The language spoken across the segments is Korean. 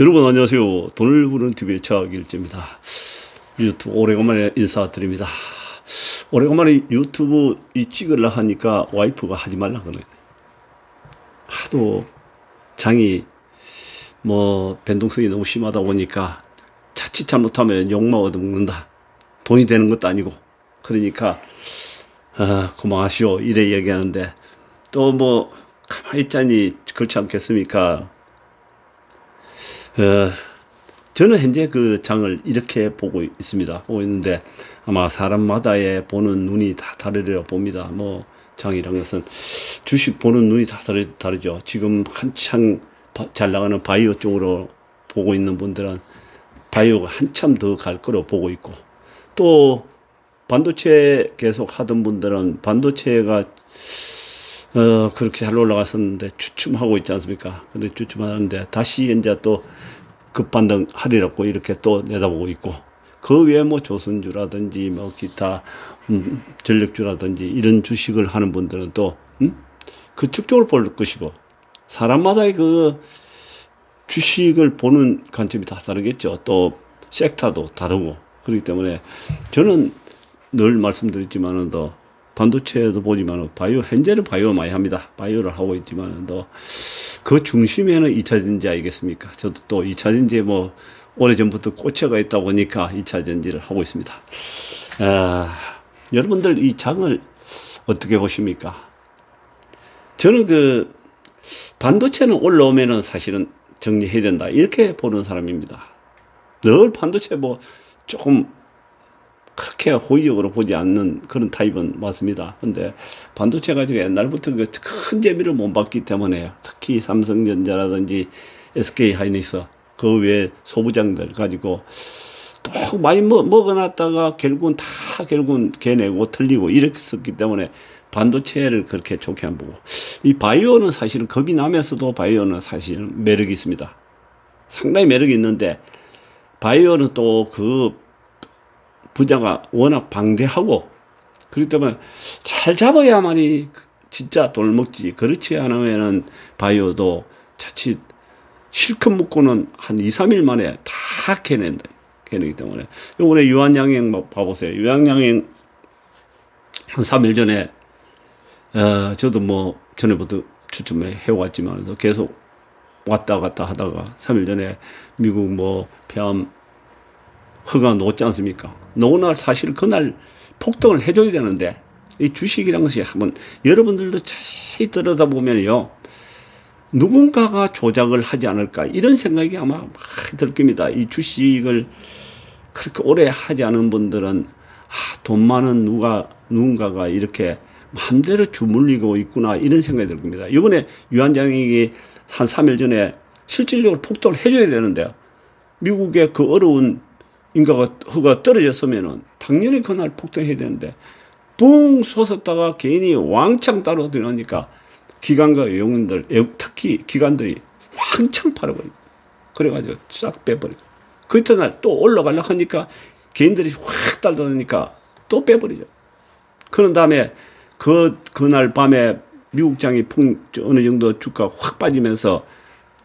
여러분 안녕하세요. 돈을 부는 TV의 차길재입니다. 유튜브 오래간만에 인사드립니다. 오래간만에 유튜브 이 찍으려 하니까 와이프가 하지 말라 그래. 하도 장이 뭐 변동성이 너무 심하다 보니까 자칫 잘못하면 욕만 얻어먹는다. 돈이 되는 것도 아니고. 그러니까 아, 고마하시오. 이래 얘기하는데 또 뭐 가만히 있자니 그렇지 않겠습니까? 어, 저는 현재 그 장을 이렇게 보고 있습니다. 보고 있는데 아마 사람마다의 보는 눈이 다 다르리라 봅니다. 뭐 장이란 것은 주식 보는 눈이 다 다르, 다르죠. 지금 한창 바- 잘 나가는 바이오 쪽으로 보고 있는 분들은 바이오가 한참 더 갈 거로 보고 있고 또 반도체 계속 하던 분들은 반도체가 어, 그렇게 잘 올라갔었는데 주춤하고 있지 않습니까? 근데 주춤하는데 다시 이제 또 급반등 하리라고 이렇게 또 내다보고 있고 그 외에 뭐 조선주라든지 뭐 기타 음, 전력주라든지 이런 주식을 하는 분들은 또 음? 그쪽 쪽을 볼 것이고 사람마다의 그 주식을 보는 관점이 다 다르겠죠. 또 섹터도 다르고 그렇기 때문에 저는 늘 말씀드렸지만은 더 반도체도 보지만 바이오 현재는 바이오 많이 합니다. 바이오를 하고 있지만 더그 중심에는 2차 전지 아니겠습니까? 저도 또 2차 전지에 뭐 오래전부터 꽂혀가 있다 보니까 2차 전지를 하고 있습니다. 아, 여러분들 이 장을 어떻게 보십니까? 저는 그 반도체는 올라오면은 사실은 정리해야 된다. 이렇게 보는 사람입니다. 늘 반도체 뭐 조금 그렇게 호의적으로 보지 않는 그런 타입은 맞습니다. 근데 반도체 가 지금 옛날부터 그큰 재미를 못 봤기 때문에 특히 삼성전자라든지 SK 하이닉스 그 외에 소부장들 가지고 또 많이 먹, 먹어놨다가 결국은 다 결국은 개내고 틀리고 이랬었기 때문에 반도체를 그렇게 좋게 안 보고 이 바이오는 사실은 겁이 나면서도 바이오는 사실은 매력이 있습니다. 상당히 매력이 있는데 바이오는 또그 부자가 워낙 방대하고 그렇기 때문에 잘 잡아야만이 진짜 돈을 먹지 그렇지 않으면은 바이오도 자칫 실컷 먹고는 한 2, 3일 만에 다 캐낸다. 캐내기 때문에. 요번에 유한양행 뭐 봐보세요. 유한양행 한 3일 전에, 어, 저도 뭐 전에부터 추첨해 해왔지만 계속 왔다 갔다 하다가 3일 전에 미국 뭐 폐암 허가 놓지 않습니까? 날 사실 그날 폭등을 해줘야 되는데 이 주식이란 것이 한번 여러분들도 자세히 들여다보면요. 누군가가 조작을 하지 않을까 이런 생각이 아마 많이 들 겁니다. 이 주식을 그렇게 오래 하지 않은 분들은 아, 돈 많은 누가 누군가가 이렇게 마음대로 주물리고 있구나 이런 생각이 들 겁니다. 이번에 유한장이 한 3일 전에 실질적으로 폭등을 해줘야 되는데요. 미국의 그 어려운 인가가 허가 떨어졌으면은 당연히 그날 폭등해야 되는데 붕 솟았다가 괜히 왕창 따로 들어가니까 기관과 외국인들 특히 기관들이 왕창 팔아버리고 그래가지고 싹 빼버리고 그 이튿날 또 올라가려고 하니까 개인들이 확 달려드니까 또 빼버리죠. 그런 다음에 그, 그날 밤에 미국장이 풍, 어느 정도 주가 확 빠지면서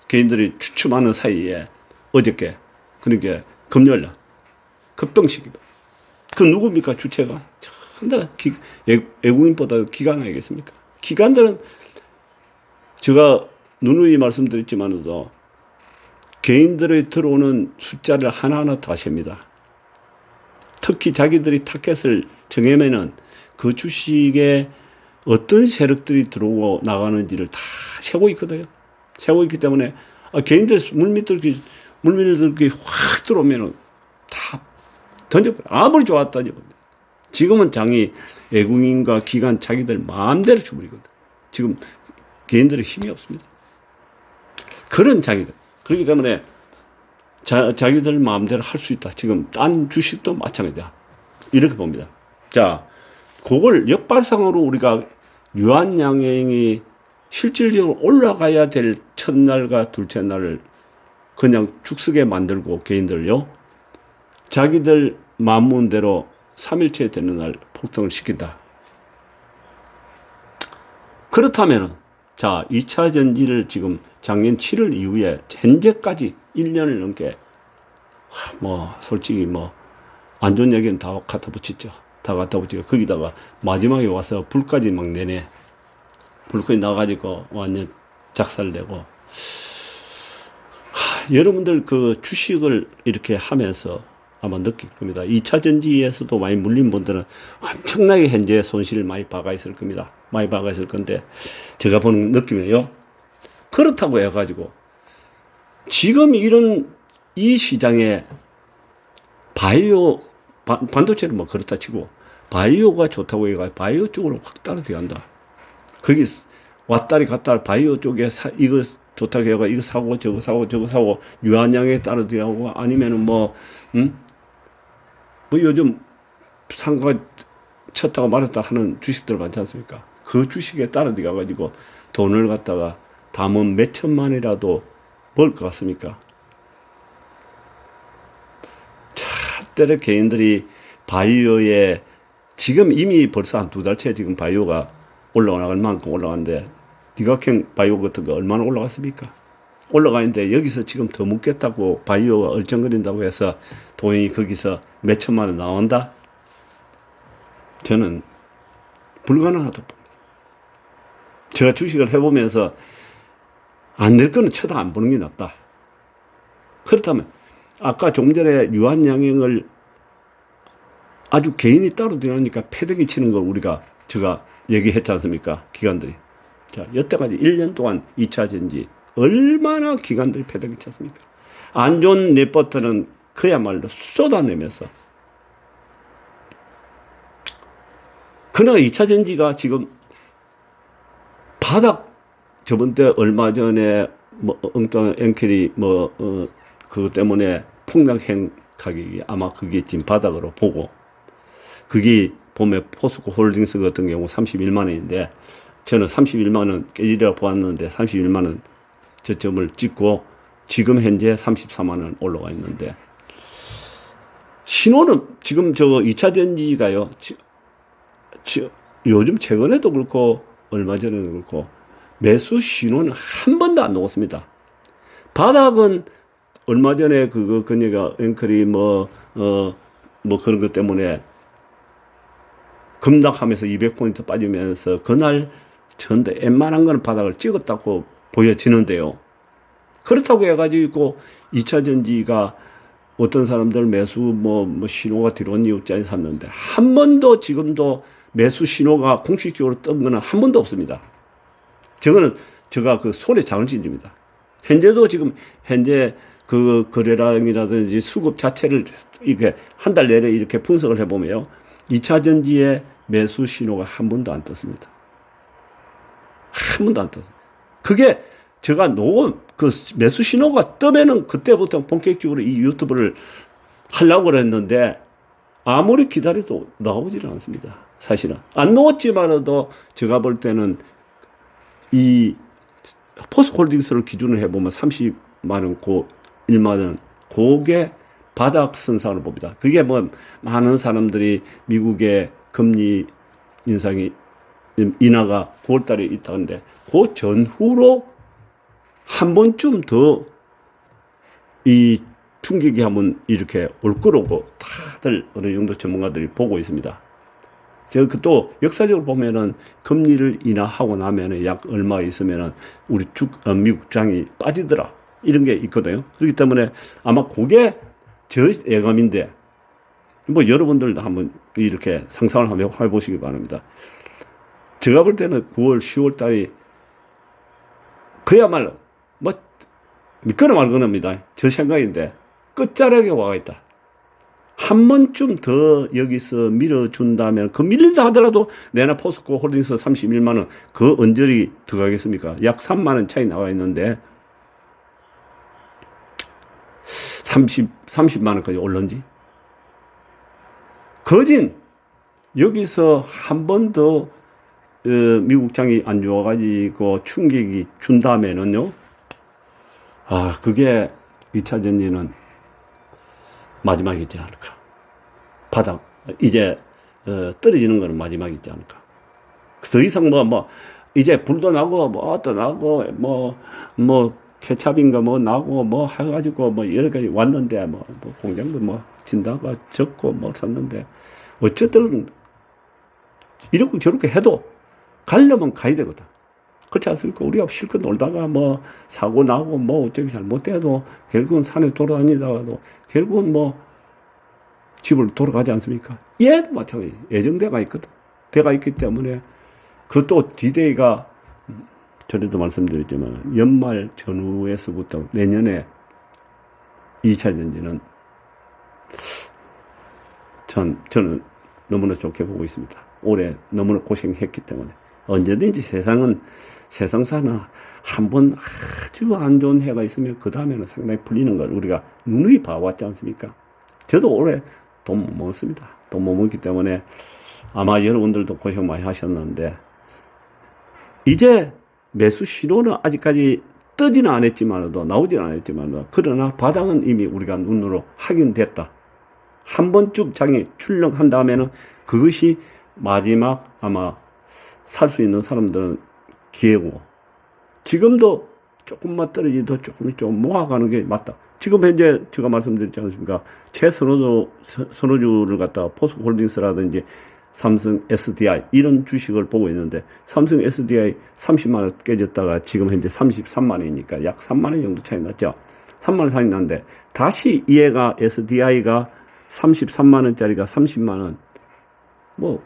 개인들이 추춤하는 사이에 어저께, 그러니까 금요일 날 급등식이다. 그 누굽니까 주체가? 참나 기, 외, 외국인보다 기관 아니겠습니까? 기관들은 제가 누누이 말씀드렸지만도 개인들의 들어오는 숫자를 하나하나 다 셉니다. 특히 자기들이 타켓을 정하면은 그 주식에 어떤 세력들이 들어오고 나가는지를 다 세고 있거든요. 세고 있기 때문에 아, 개인들 물밑들기 물밀들기 확 들어오면은 다 던져버려. 아무리 좋았다니. 지금은 장이 외국인과 기관 자기들 마음대로 주물이거든. 지금 개인들의 힘이 없습니다. 그런 자기들. 그렇기 때문에 자, 자기들 마음대로 할 수 있다. 지금 딴 주식도 마찬가지야. 이렇게 봅니다. 자, 그걸 역발상으로 우리가 유한양행이 실질적으로 올라가야 될 첫날과 둘째 날을 그냥 죽쓰게 만들고 개인들요. 자기들 마음대로 3일째 되는 날 폭등을 시킨다. 그렇다면 자, 2차 전지를 지금 작년 7월 이후에 현재까지 1년을 넘게 하, 뭐 솔직히 뭐 안 좋은 얘기는 다 갖다 붙였죠. 다 갖다 붙이고 거기다가 마지막에 와서 불까지 막 내내 불까지 나가지고 완전 작살내고 하, 여러분들 그 주식을 이렇게 하면서 아마 느낄 겁니다. 2차 전지에서도 많이 물린 분들은 엄청나게 현재 손실을 많이 박아 있을 겁니다. 많이 박아 있을 건데 제가 보는 느낌이에요. 그렇다고 해가지고 지금 이런 이 시장에 바이오 반, 반도체는 뭐 그렇다 치고 바이오가 좋다고 해가 바이오 쪽으로 확 따라들어간다. 거기 왔다리 갔다 바이오 쪽에 사, 이거 좋다고 해가 이거 사고 저거 사고 저거 사고 유한양에 따라들어가고 아니면은 뭐 음? 뭐 요즘 상가 쳤다가 말았다 하는 주식들 많지 않습니까? 그 주식에 따라 들어가 가지고 돈을 갖다가 담은 몇 천만이라도 벌 것 같습니까? 자, 때려 개인들이 바이오에 지금 이미 벌써 한 두 달째 지금 바이오가 올라갈 만큼 올라가는데 니각형 바이오 같은 거 얼마나 올라갔습니까? 올라가는데 여기서 지금 더 묻겠다고 바이오가 얼쩡거린다고 해서 돈이 거기서 몇 천만 원 나온다? 저는 불가능하다고 봅니다. 제가 주식을 해보면서 안 될 거는 쳐다 안 보는 게 낫다. 그렇다면 아까 좀 전에 유한양행을 아주 개인이 따로 되니까 패대기 치는 걸 우리가 제가 얘기했지 않습니까? 기관들이. 자, 여태까지 1년 동안 2차 전지 얼마나 기관들이 패대기 쳤습니까? 안 좋은 레포트는 그야말로 쏟아내면서 그러나 2차 전지가 지금 바닥 저번 때 얼마 전에 뭐 엉뚱한 앵클이 뭐 어, 그것 때문에 폭락행 가격이 아마 그게 지금 바닥으로 보고 그게 보면 포스코 홀딩스 같은 경우 31만 원인데 저는 31만 원 깨지려 보았는데 31만 원 저점을 찍고 지금 현재 34만 원 올라와 있는데 신호는 지금 저 2차 전지가요. 요즘 최근에도 그렇고 얼마 전에도 그렇고 매수 신호는 한 번도 안 나왔습니다. 바닥은 얼마 전에 그거 그녀가 앵커리 뭐어뭐 그런 것 때문에 급락하면서 200포인트 빠지면서 그날 전대 웬만한 거는 바닥을 찍었다고 보여지는데요. 그렇다고 해가지고 2차 전지가 어떤 사람들 매수 뭐, 뭐 신호가 들어온 이웃자에 샀는데 한 번도 지금도 매수 신호가 공식적으로 뜬 거는 한 번도 없습니다. 저거는 제가 그 손에 장을 찢습니다. 현재도 지금 현재 그 거래량이라든지 수급 자체를 이렇게 한 달 내내 이렇게 분석을 해보면요. 2차 전지의 매수 신호가 한 번도 안 떴습니다. 한 번도 안 떴어요. 그게 제가 녹음, 그 매수 신호가 뜨면은 그때부터 본격적으로 이 유튜브를 하려고 그랬는데 아무리 기다려도 나오지는 않습니다. 사실은. 안 나왔지만도 제가 볼 때는 이 포스홀딩스를 기준으로 해보면 30만 원, 고 1만원, 그게 바닥 선상으로 봅니다. 그게 뭐 많은 사람들이 미국의 금리 인상이 인하가 9월달에 있다는데 그 전후로 한 번쯤 더 이 충격이 한번 이렇게 올 거라고 다들 어느 정도 전문가들이 보고 있습니다. 제가 그또 역사적으로 보면은 금리를 인하하고 나면은 약 얼마 있으면은 우리 주, 어, 미국 장이 빠지더라. 이런 게 있거든요. 그렇기 때문에 아마 그게 저 예감인데 뭐 여러분들도 한번 이렇게 상상을 한번 해보시기 바랍니다. 제가 볼 때는 9월, 10월 달이 그야말로 뭐 믿거나 말거나입니다. 저 생각인데 끝자락에 와가 있다. 한 번쯤 더 여기서 밀어준다면 그 밀린다 하더라도 내나 포스코 홀딩스 31만 원 그 언저리 들어가겠습니까? 약 3만 원 차이 나와 있는데 30 30만 원까지 올른지 거진 여기서 한 번더 어, 미국 장이 안 좋아가지고 충격이 준다면은요. 아 그게 2차 전지는 마지막이지 않을까. 바닥 이제 어, 떨어지는 거는 마지막이지 않을까. 더 이상 뭐 뭐 이제 불도 나고 뭐 또 나고 뭐 뭐 케찹인가 뭐 나고 뭐 해가지고 뭐 여러 가지 왔는데 뭐, 뭐 공장도 뭐 진다가 적고 뭐 샀는데 어쨌든 이렇게 저렇게 해도 가려면 가야 되거든. 그렇지 않습니까? 우리가 실컷 놀다가 뭐 사고 나고 뭐 어쩌기 잘못돼도 결국은 산에 돌아다니다가도 결국은 뭐 집을 돌아가지 않습니까? 얘도 마찬가지. 예정대가 있거든. 대가 있기 때문에 그것도 디데이가 전에도 말씀드렸지만 연말 전후에서부터 내년에 2차 전지는 전, 저는 너무나 좋게 보고 있습니다. 올해 너무나 고생했기 때문에 언제든지 세상은 세상 사는 한 번 아주 안 좋은 해가 있으면 그 다음에는 상당히 풀리는 걸 우리가 누누이 봐왔지 않습니까? 저도 올해 돈 못 먹었습니다. 돈 못 먹기 때문에 아마 여러분들도 고생 많이 하셨는데 이제 매수 신호는 아직까지 뜨지는 않았지만도 나오지는 않았지만도 그러나 바닥은 이미 우리가 눈으로 확인됐다. 한 번 쭉 장이 출렁한 다음에는 그것이 마지막 아마 살 수 있는 사람들은 기회고 지금도 조금만 떨어지도 조금 좀 모아가는 게 맞다. 지금 현재 제가 말씀드렸지 않습니까? 최선호주, 선호주를 갖다가 포스홀딩스라든지 삼성 SDI 이런 주식을 보고 있는데 삼성 SDI 30만 원 깨졌다가 지금 현재 33만 원이니까 약 3만 원 정도 차이 났죠. 3만 원 차이 났는데 다시 얘가 SDI가 33만 원짜리가 30만 원 뭐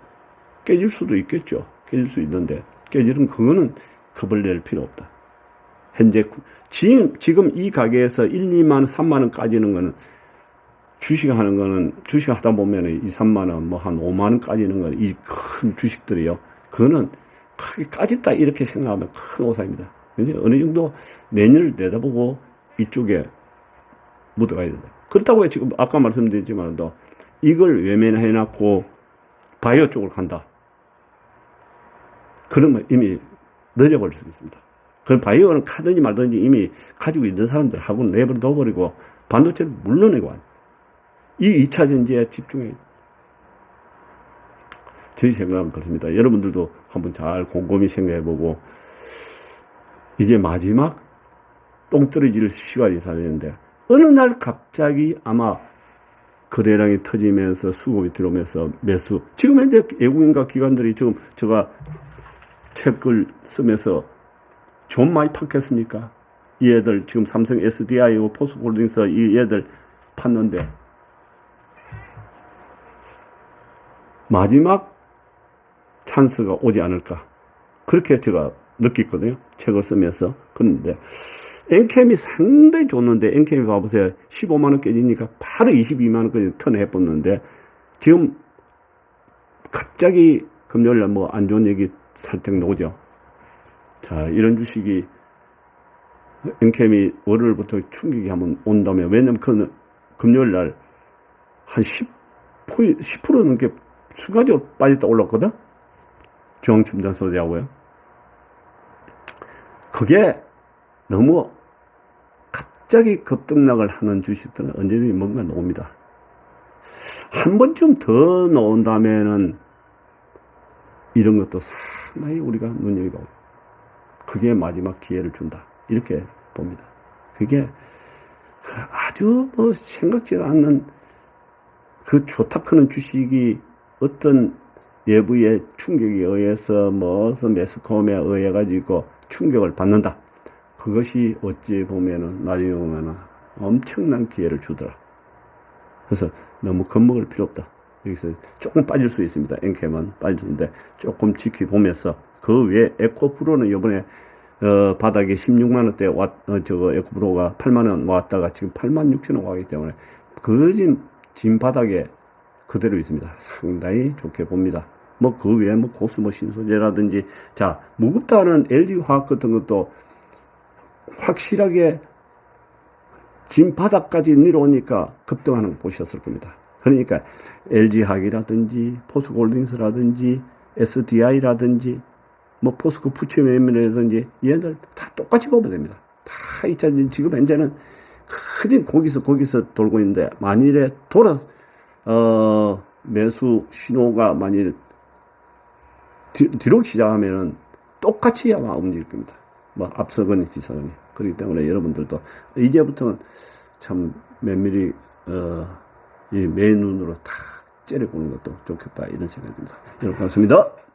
깨질 수도 있겠죠. 깨질 수 있는데 깨지는 그거는 겁을 낼 필요 없다. 현재 구- 지금 지금 이 가게에서 1, 2만 3만 원 까지는 거는 주식 하는 거는 주식 하다 보면은 2, 3만 원, 뭐 한 5만 원 까지는 건이큰 주식들이요. 그거는 크게 까졌다 이렇게 생각하면 큰 오산입니다. 이제 어느 정도 내년을 내다보고 이쪽에 묻어가야 된다. 그렇다고 지금 아까 말씀드렸지만도 이걸 외면해놨고 바이오 쪽으로 간다. 그러면 이미 늦어버릴 수 있습니다. 그럼 바이오는 카든지 말든지 이미 가지고 있는 사람들하고 내버려 둬버리고 반도체를 물러내고. 이 2차 전지에 집중해. 저희 생각은 그렇습니다. 여러분들도 한번 잘 곰곰이 생각해보고, 이제 마지막 똥 떨어질 시간이 다 되는데, 어느 날 갑자기 아마 거래량이 터지면서 수급이 들어오면서 매수. 지금 현재 외국인과 기관들이 지금 제가 책을 쓰면서 좀 많이 팠겠습니까? 이 애들 지금 삼성 SDI고 포스홀딩스 이 애들 팠는데. 마지막 찬스가 오지 않을까. 그렇게 제가 느꼈거든요. 책을 쓰면서. 그런데 엔캠이 상당히 좋는데 엔캠이 봐보세요. 15만 원 깨지니까 바로 22만 원까지 턴해봤는데 지금 갑자기 금요일날 뭐 안 좋은 얘기 살짝 나오죠 자 이런 주식이 엔캠이 월요일부터 충격이 한번 온다면 왜냐면 그 금요일 날 한 10, 10% 넘게 순간적으로 빠졌다 올랐거든? 중앙첨단 소재하고요. 그게 너무 갑자기 급등락을 하는 주식들은 언제든지 뭔가 나옵니다. 한 번쯤 더 나온다면은 이런 것도 상당히 우리가 눈여겨보고 그게 마지막 기회를 준다. 이렇게 봅니다. 그게 아주 뭐 생각지도 않는 그 좋다 크는 주식이 어떤 외부의 충격에 의해서 뭐서 매스컴에 의해 가지고 충격을 받는다. 그것이 어찌 보면은 나중에 보면은 엄청난 기회를 주더라. 그래서 너무 겁먹을 필요 없다. 여기서 조금 빠질 수 있습니다. 엔캠은 빠지는데 조금 지켜보면서 그 외에 에코프로는 이번에 어, 바닥에 16만 원대 왔, 어, 저거 에코프로가 8만 원 왔다가 지금 8만 6천 원 와기 때문에 그진 진 바닥에 그대로 있습니다. 상당히 좋게 봅니다. 뭐 그 외에 뭐 코스모 신소재라든지 자 무겁다는 LG 화학 같은 것도 확실하게 진 바닥까지 내려오니까 급등하는 거 보셨을 겁니다. 그러니까 LG 화학이라든지 포스골딩스라든지 SDI라든지 뭐 포스코 푸치메밀이라든지 얘들 다 똑같이 보면 됩니다. 다 있잖아요. 지금 현재는 크진 거기서 거기서 돌고 있는데 만일에 돌아 어 매수 신호가 만일 뒤, 뒤로 시작하면은 똑같이 아마 움직일 겁니다. 뭐 앞서거니 뒤서거니. 그렇기 때문에 여러분들도 이제부터는 참 면밀히 어, 이 맨눈으로 다 째려보는 것도 좋겠다 이런 생각이 듭니다. 여러분 고맙습니다.